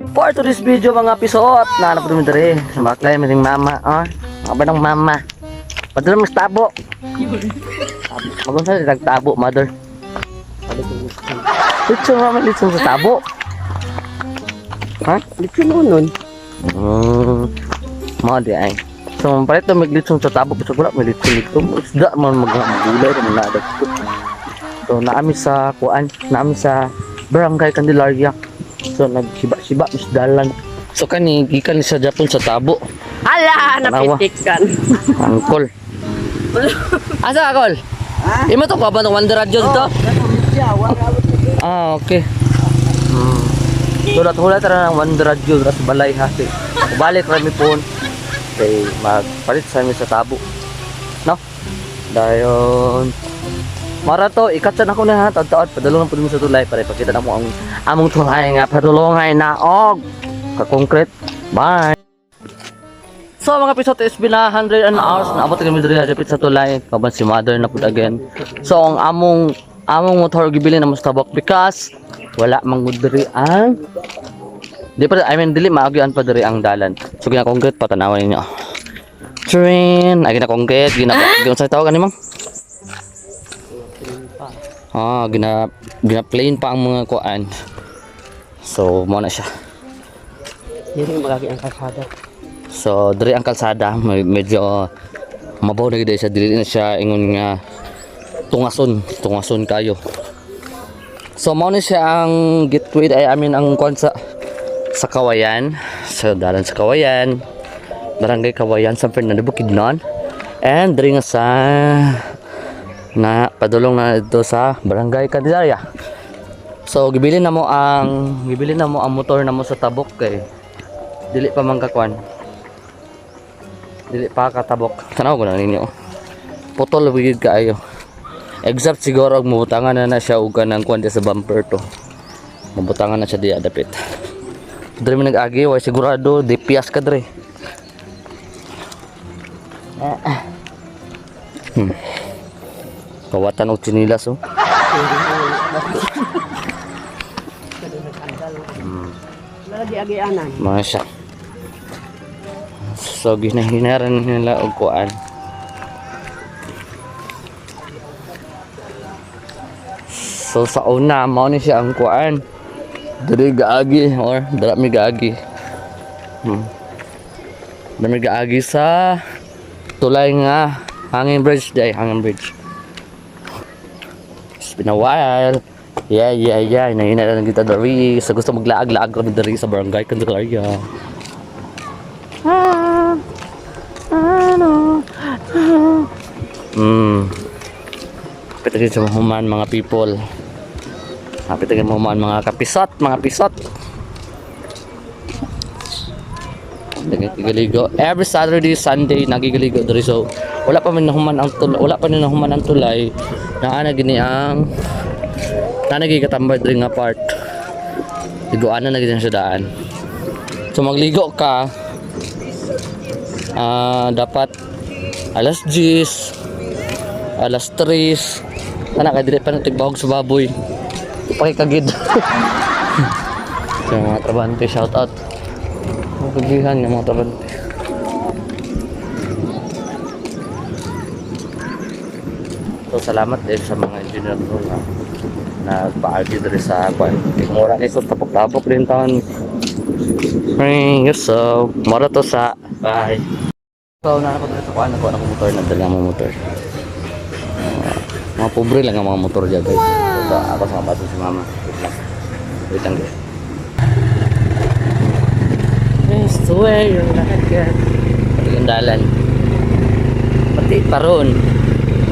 For to this video mga pisot, nahanap namin dere. Maklay mo mama, ah. Mga ba ng mama? Padala mo sa tabo. Magun sa nagtabo, mother. Litso mama, litso sa tabo. Ha? Dito mo nun. Hmm. Mga di ay. So, palit na maglitsong sa tabo. Gusto ko na maglitsong-litsong. Isda man mag-gulay na mga So, naami sa kuan. Naami sa Barangay Candelaria. So, nagsiba-siba, misdalan. So, kani, gikan sa Japon sa tabo. Ala, napitikan. Angkol. Asa angkol? Ha? Imo to ka ba ng Wonder Radio dito? Ah, okay. Hmm. Sulat-hulat ra ng Wonder Radio sa balay ha. Kay balik kami po. Kay magpalit sa amin sa tabo. No? Dayon. Mara to, ikat na ako na ha. Tadtaon, padulong po sa tulay para ipakita na mo ang among tulay nga padulongay na og ka-concrete. Bye. So mga episode is been a 100 and hours na abot kami diri sa tulay kaban si mother na pud again. So ang among among motor gibili na mas tabok because wala mang diri ang di pa I mean dili maagian pa diri ang dalan. So gina concrete pa tanawan ninyo. Train, ay gina concrete, gina sa tawag ani ma'am? Ah, gina gina plain pa ang mga kuan. So mo na siya. Hindi magagi ang kalsada. So, diri ang kalsada, medyo mabaw na gid siya dili na siya ingon nga tungason, tungason kayo. So, mao ni siya ang gateway ay amin ang kuan sa sa Kawayan, sa dalan sa Kawayan, Barangay Kawayan sa Fernando Bukidnon. And diri nga sa na padulong na dito sa Barangay Candelaria. So, gibili na mo ang gibili na mo ang motor na mo sa tabok kay dili pa man kakwan. Dili pa katabok tanaw ko na ninyo. Putol bigid kaayo. Except siguro og mubutangan na na siya og kanang kwan sa bumper to. Mubutangan na siya diya dapit. Dre mi nag-agi way sigurado di piyas ka dre. Ah, ah. hmm. Kawatan og chinilas oh. Lagi agianan. mga siya. So ginahinaran nila og kuan. So sa una mao ni siya ang kuan. Diri gaagi or dara mi gaagi. Hmm. dara mi gaagi sa tulay nga hanging bridge day hanging bridge been a while yeah yeah yeah inahina na kita dari sa gusto maglaag-laag kami dari sa barangay Candelaria Ah, ano, ah. Hmm. Kapit sa mahuman mga people. Sa mahuman mga kapisot, mga pisot. Nagigaligo. Every Saturday, Sunday, nagigaligo diri so wala pa man nahuman ang tulay, wala pa ni nahuman ang tulay. Naana gini ang na nagikatambay diri nga part. Liguanan na gini sa daan. So magligo ka, ah dapat alas 10 alas 3 anak ka dili pa nang tigbahog sa baboy pakikagid sa mga trabante shout out kagihan ng mga trabante so salamat din sa mga engineer ko na nagpaagi diri sa kwan mura ni so tapok-tapok din taon Hey, so, mura to sa bye. So, na ako dito ko ano ko ang motor na dala mo motor. Ah, mga pobre lang ang mga motor dyan guys. So, ako sa kabato si mama. Wait lang guys. Swear yung lahat yan. Pati yung dalan. Pati paron.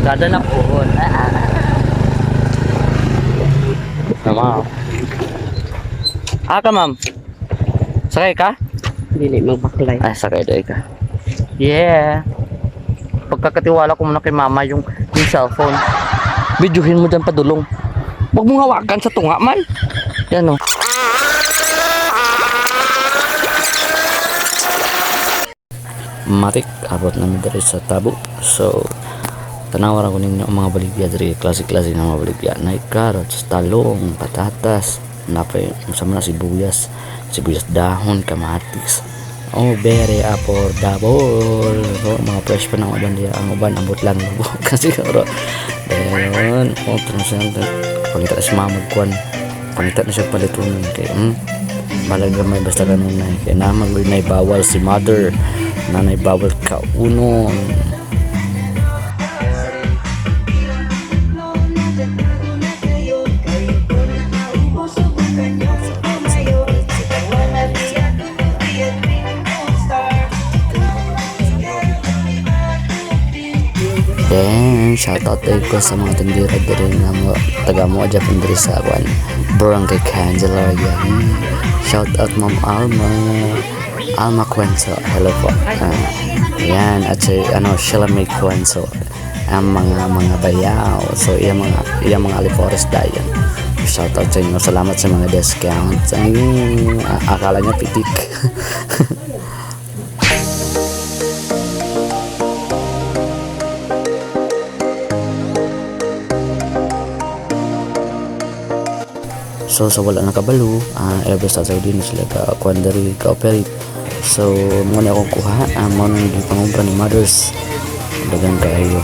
Kada na puhon. Ah, ah, ah. Ah ka ma'am. Sakay ka? Dili magbaklay. Ay, sakay daw ka. Yeah. Pagkakatiwala ko muna kay mama yung, yung cellphone. Videohin mo dyan padulong. Huwag mong hawakan sa tunga man. Yan o. Matik, abot namin dali sa tabo. So, tanawaran ko ninyo mga baligya diri klase-klase ng mga baligya na carrots, talong, patatas, napay sa mga sibuyas, sibuyas dahon, kamatis. Oh, very affordable. So, mga fresh pa ng uban diya. Ang uban, ambot lang mo. Kasi siguro, ayun, oh, transient. Pangita na siya mamagkuhan. Pangita na siya palitunan. Kaya, hmm, malaga may basta ganun na. Kaya naman, nay bawal si mother. Nanay bawal ka uno. Then, shoutout tayo ko sa mga tindira diri mo taga mo adya pun diri sa Barangay Candelaria. Hmm. Shoutout Ma'am Alma. Alma Cuenzo. Hello po. Ah, yan at si ano Sheila May Cuenzo. Ang mga mga bayaw. So iya mga iya mga alifores dayon. Shoutout sa inyo. Salamat sa mga discount. Ay, ah, akala niya pitik. So sa wala nakabalo, uh, every Saturday na sila ka kwandari ka operate. So mo na akong kuha, uh, mo nang gipangumpra ni mothers. Dagan kayo.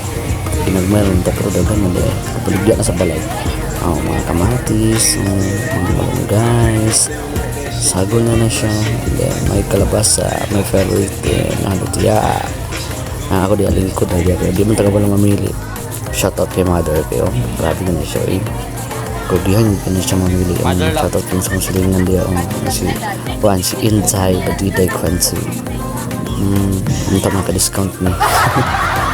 Ginagmayal ng pero dagan mo dahil kapaligya na sa balay. Oh, mga kamatis, um, mga guys. Sagol na na siya. And then, may kalabasa, may favorite, eh, na lutiya. Ah, ako di aling ko dahil kaya di man taga walang mamili. Shoutout kay mother kayo. Grabe na na siya. Eh kogihan ko na siya mamili ang kung sa musilingan diya ang si Juan si Insay Batiday Kwansi hmm ang tama ka discount ni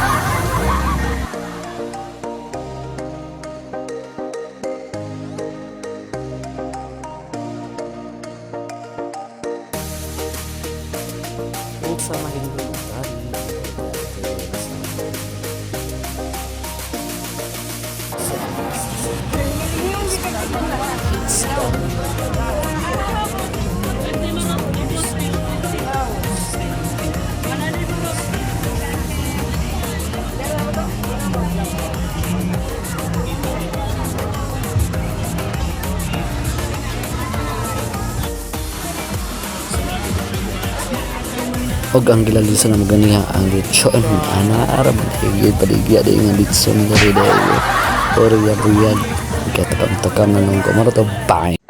og ang gilalisa na maganiha ang lechon ana arab higit paligya di nga litson diri dayo or yan takam takam na nung kumaro to bye